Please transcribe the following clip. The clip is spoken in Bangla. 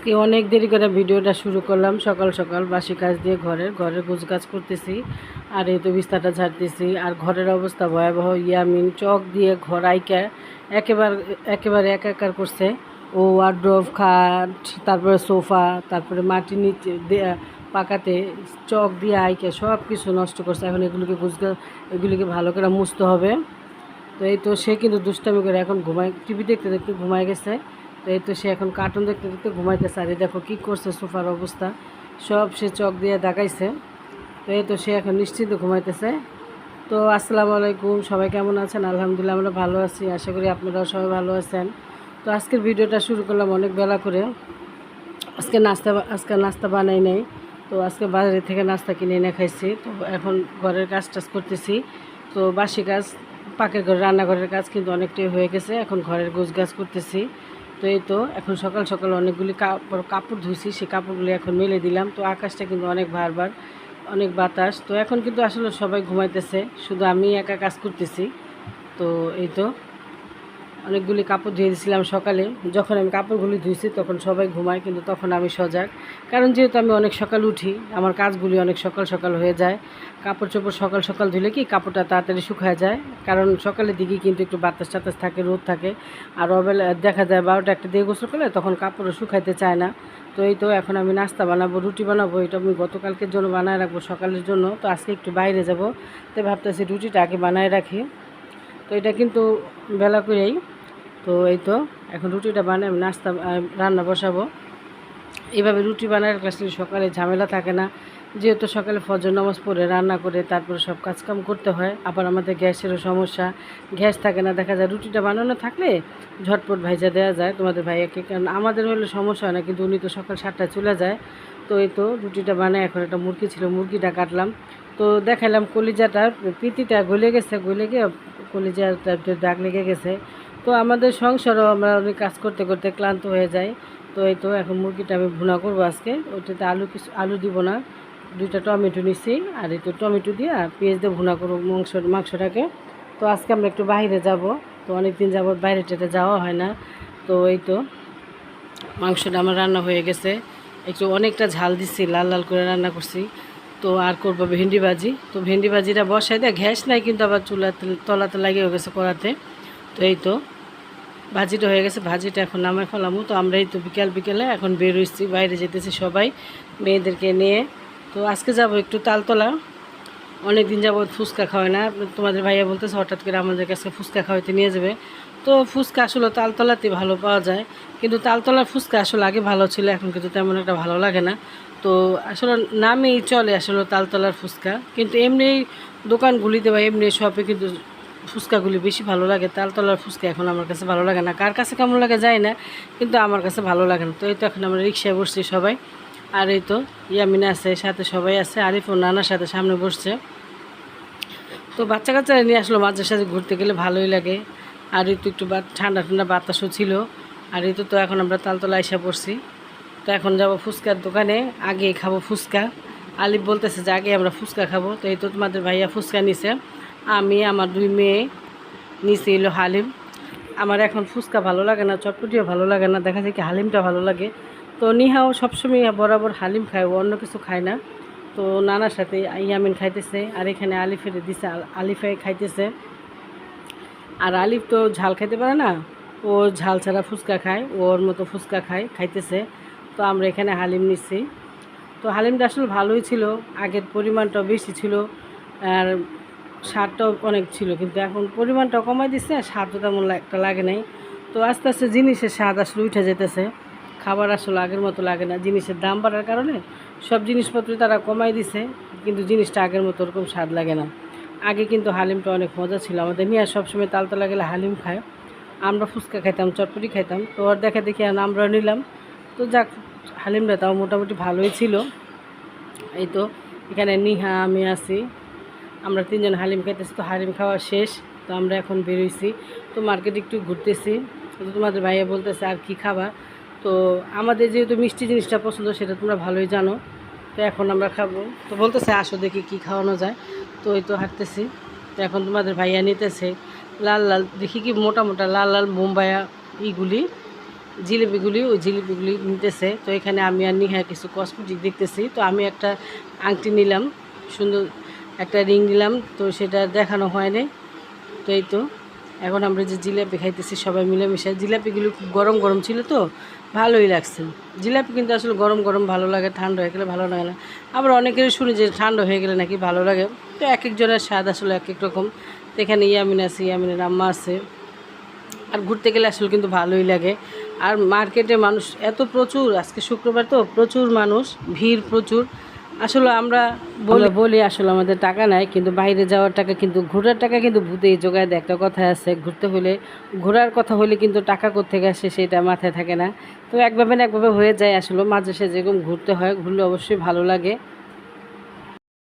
আজকে অনেক দেরি করে ভিডিওটা শুরু করলাম। সকাল সকাল বাসি কাজ দিয়ে ঘরের ঘরের গোছ কাজ করতেছি। আর এই তো বিস্তারটা ঝাড়তেছি আর ঘরের অবস্থা ভয়াবহ। ইয়ামিন চক দিয়ে ঘর আইকা একেবারে একেবারে একাকার করছে। ও ওয়ার্ড্রোভ খাট, তারপরে সোফা, তারপরে মাটি নিচে পাকাতে চক দিয়ে আইকা সব কিছু নষ্ট করছে। এখন এগুলোকে গুছগা এগুলিকে ভালো করে মুছতে হবে। তো এই তো সে কিন্তু দুষ্টামি করে এখন ঘুমায়, টিভি দেখতে দেখতে ঘুমায় গেছে। তো এই তো সে এখন কার্টুন দেখতে দেখতে ঘুমাইতেছে, আর দেখো কী করছে সোফার অবস্থা। সব সে চক দিয়ে দেখাইছে। তো এই তো সে এখন নিশ্চিন্ত ঘুমাইতেছে। তো আসসালামু আলাইকুম, সবাই কেমন আছেন? আলহামদুলিল্লাহ, আমরা ভালো আছি। আশা করি আপনারাও সবাই ভালো আছেন। তো আজকের ভিডিওটা শুরু করলাম অনেক বেলা করে। আজকে নাস্তা আজকে নাস্তা বানাই নাই। তো আজকে বাজারে থেকে নাস্তা কিনে এনে খাইছি। তো এখন ঘরের কাজ টাজ করতেছি। তো বাসি কাজ, পাকের ঘর, রান্নাঘরের কাজ কিন্তু অনেকটাই হয়ে গেছে। এখন ঘরের গোছ গাছ করতেছি। তো এই তো, এখন সকাল সকাল অনেকগুলি কাপড় কাপড় ধুইছি, সেই কাপড়গুলি এখন মেলে দিলাম। তো আকাশটা কিন্তু অনেক বারবার, অনেক বাতাস। তো এখন কিন্তু আসলে সবাই ঘুমাইতেছে, শুধু আমি একা কাজ করতেছি। তো এই তো। অনেকগুলি কাপড় ধুয়ে দিয়েছিলাম সকালে। যখন আমি কাপড়গুলি ধুইছি তখন সবাই ঘুমায়, কিন্তু তখন আমি সজাগ। কারণ যেহেতু আমি অনেক সকাল উঠি, আমার কাজগুলি অনেক সকাল সকাল হয়ে যায়। কাপড় চোপড় সকাল সকাল ধুলে কি কাপড়টা তাড়াতাড়ি শুকায় যায়? কারণ সকালের দিকে কিন্তু একটু বাতাস টাতাস থাকে, রোদ থাকে। আর অবেলা দেখা যায় বারোটা একটা দিয়ে গোসল করলে তখন কাপড়ও শুকাইতে চায় না। তো এই তো এখন আমি নাস্তা বানাবো, রুটি বানাবো, এটা আমি গতকালকের জন্য বানায় রাখব, সকালের জন্য। তো আজকে একটু বাইরে যাব। তো ভাবতেছি রুটিটা আগে বানায় রাখি। তো এটা কিন্তু বেলা করেই তো এই তো, এখন রুটিটা বানাই, আমি নাস্তা রান্না বসাবো। এইভাবে রুটি বানায় রাখলে সকালে ঝামেলা থাকে না। যেহেতু সকালে ফজর নামাজ পড়ে, রান্না করে, তারপরে সব কাজকাম করতে হয়। আবার আমাদের গ্যাসেরও সমস্যা, গ্যাস থাকে না। দেখা যায় রুটিটা বানানো থাকলে ঝটপট ভাইজা দেওয়া যায়। তোমাদের ভাইয়াকে, কারণ আমাদের হলে সমস্যা হয় না, কিন্তু উনি তো সকাল সাতটায় চলে যায়। তো এই তো রুটিটা বানায়, এখন একটা মুরগি ছিল, মুরগিটা কাটলাম। তো দেখালাম কলিজাটা, পিতিটা গলে গেছে, গলে গিয়ে কলিজাটা দাগ লেগে গেছে। তো আমাদের সংসারও আমরা অনেক কাজ করতে করতে ক্লান্ত হয়ে যাই। তো এই তো এখন মুরগিটা আমি ভুনা করব আজকে। ওইটাতে আলু কিছু, আলু দিব না। দুইটা টমেটো নিছি আর এই তো টমেটো দিয়ে আর পেঁয়াজ দিয়ে ভুনা করব মাংস, মাংসটাকে। তো আজকে আমরা একটু বাইরে যাব। তো অনেক দিন যাবত বাইরে টেটে যাওয়া হয় না। তো এই তো মাংসটা আমার রান্না হয়ে গেছে। একটু অনেকটা ঝাল দিচ্ছি লাল লাল করে রান্না করছি। তো আর করব ভেন্ডি ভাজি। তো ভেন্ডি ভাজিটা বসাই দেয় ঘ্যাস নাই কিন্তু আবার চুলাতে তলাতে লাগিয়ে গেছে করাতে তো এই তো ভাজিটা হয়ে গেছে, ভাজিটা এখন নামায় ফেলামো। তো আমরা এই তো বিকাল বিকেলে এখন বেরোইছি বাইরে যেতেছি সবাই মেয়েদেরকে নিয়ে। তো আজকে যাব একটু তালতলা। অনেক দিন যাবত ফুচকা খাওয়ায় না। তোমাদের ভাইয়া বলতেছে, হঠাৎ করে আমাদের কাছে ফুচকা খাওয়াইতে নিয়ে যাবে। তো ফুচকা আসলে তালতলাতে ভালো পাওয়া যায়, কিন্তু তালতলার ফুচকা আসলে আগে ভালো ছিল, এখন কিন্তু তেমন একটা ভালো লাগে না। তো আসলে নামেই চলে আসলে তালতলার ফুচকা, কিন্তু এমনি দোকানগুলিতে বা এমনি শপে কিন্তু ফুচকাগুলি বেশি ভালো লাগে। তালতলার ফুচকা এখন আমার কাছে ভালো লাগে না। কার কাছে কেমন লাগে যায় না, কিন্তু আমার কাছে ভালো লাগে না। তো এই তো এখন আমরা রিক্সায় বসছি সবাই। আর এই তো ইয়ামিনা আছে, সাথে সবাই আছে, আরিফ ও নানার সাথে সামনে বসছে। তো বাচ্চা কাচ্চারা নিয়ে আসলো মাঝে সাথে ঘুরতে গেলে ভালোই লাগে। আর এই তো একটু ঠান্ডা ঠান্ডা বাতাসও ছিল। আর এই তো তো এখন আমরা তালতলা এসে পড়ছি। তো এখন যাব ফুচকার দোকানে আগে খাব ফুচকা। আলিফ বলতেছে যে আগে আমরা ফুচকা খাব। তো এই তো তোমাদের ভাইয়া ফুচকা নিছে। আমি, আমার দুই মেয়ে নিচে এলো হালিম। আমার এখন ফুচকা ভালো লাগে না, চটপটিও ভালো লাগে না, দেখা যায় কি হালিমটা ভালো লাগে। তো নিহাও সবসময় বরাবর হালিম খায়, ও অন্য কিছু খায় না। তো নানার সাথে ইয়ামিন খাইতেছে, আর এখানে আলিফের দিছে, আল- আলিফে খাইতেছে। আর আলিফ তো ঝাল খাইতে পারে না, ও ঝাল ছাড়া ফুচকা খায়, ওর মতো ফুচকা খায়, খাইতেছে। তো আমরা এখানে হালিম নিচ্ছি তো হালিমটা আসলে ভালোই ছিল, আগের পরিমাণটাও বেশি ছিল, আর স্বাদটাও অনেক ছিল, কিন্তু এখন পরিমাণটা কমাই দিচ্ছে আর স্বাদও তেমন একটা লাগে নাই। তো আস্তে আস্তে জিনিসের স্বাদ আসলে উঠে যেতেছে। খাবার আসলে আগের মতো লাগে না। জিনিসের দাম বাড়ার কারণে সব জিনিসপত্র তারা কমাই দিছে, কিন্তু জিনিসটা আগের মতো ওরকম স্বাদ লাগে না। আগে কিন্তু হালিমটা অনেক মজা ছিল। আমাদের নিয়ে সবসময় তালতলা গেলে হালিম খায়। আমরা ফুচকা খাইতাম, চটপটি খাইতাম। তো ওর দেখা দেখি আমরা নিলাম। তো যাক, হালিমটা তাও মোটামুটি ভালোই ছিল। এই তো, এখানে নিহা, আমি আছি। আমরা তিনজন হালিম খাইতেছি, তো হালিম খাওয়া শেষ। তো আমরা এখন বেরোইছি তো মার্কেটে একটু ঘুরতেছি। তো তোমাদের ভাইয়া বলতেছে, আর কি খাবা? তো আমাদের যেহেতু মিষ্টি জিনিসটা পছন্দ, সেটা তোমরা ভালোই জানো। তো এখন আমরা খাব। তো বলতেছে, আসো দেখি কী খাওয়ানো যায়। তো ওই তো হাঁটতেছি। তো এখন তোমাদের ভাইয়া নিতেছে লাল লাল, দেখি কি মোটা মোটা লাল লাল মুম্বাইয়া ইগুলি জিলিপিগুলি ওই জিলিপিগুলি নিতেছে। তো এখানে আমি আর নিহা কিছু কসমেটিক দেখতেছি। তো আমি একটা আংটি নিলাম, সুন্দর একটা রিং নিলাম। তো সেটা দেখানো হয়নি। তো এই তো। এখন আমরা যে জিলাপি খাইতেছি সবাই মিলেমিশে, জিলাপিগুলো খুব গরম গরম ছিল তো, ভালোই লাগছে। জিলাপি কিন্তু আসলে গরম গরম ভালো লাগে, ঠান্ডা হয়ে গেলে ভালো লাগে না। আবার অনেকেরই শুনি যে ঠান্ডা হয়ে গেলে নাকি ভালো লাগে, তো এক একজনের স্বাদ আসলে এক এক রকম। তো এখানে ইয়ামিন আছে, ইয়ামিনের আম্মা আছে। আর ঘুরতে গেলে আসলে কিন্তু ভালোই লাগে। আর মার্কেটে মানুষ এত প্রচুর, আজকে শুক্রবার তো প্রচুর মানুষ, ভিড় প্রচুর। আসলে আমরা বলে আসলে আমাদের টাকা নাই, কিন্তু বাইরে যাওয়ার টাকা কিন্তু, ঘোরার টাকা কিন্তু ভূতেই জোগায় দেয়। একটা কথা আছে, ঘুরতে হলে ঘোরার কথা হলে কিন্তু টাকা কোথেকে আসে সেটা মাথায় থাকে না। তো একভাবে না একভাবে হয়ে যায় আসলে। মাঝে সে যেরকম ঘুরতে হয়, ঘুরলে অবশ্যই ভালো লাগে।